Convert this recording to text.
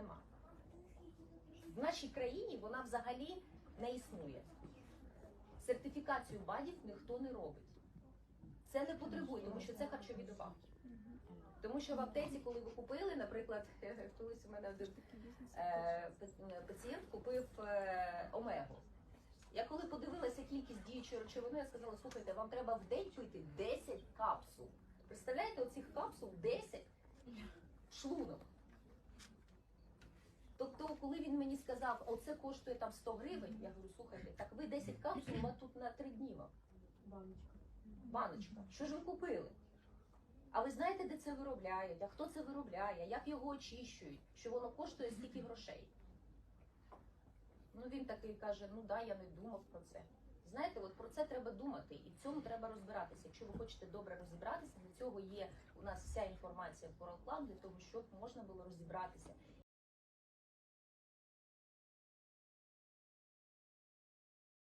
нема. В нашій країні вона взагалі не існує. Сертифікацію БАДів ніхто не робить. Це не потребує, тому що це харчові добавки. Тому що в аптеці, коли ви купили, наприклад, колись у мене один е, пацієнт купив е, омегу. Я коли подивилася кількість діючої речовини, я сказала, слухайте, вам треба в день пити 10 капсул. Представляєте, оцих капсул 10 шлунок. Коли він мені сказав, оце коштує там 100 гривень, я говорю, слухайте, так ви 10 капсул, тут на 3 дні вам. Баночка. Що ж ви купили? А ви знаєте, де це виробляють? А хто це виробляє? Як його очищують? Що воно коштує стільки грошей? Ну він такий каже: ну да, я не думав про це. Знаєте, от про це треба думати, і в цьому треба розбиратися. Якщо ви хочете добре розібратися, для цього є у нас вся інформація в Club, для того, щоб можна було розібратися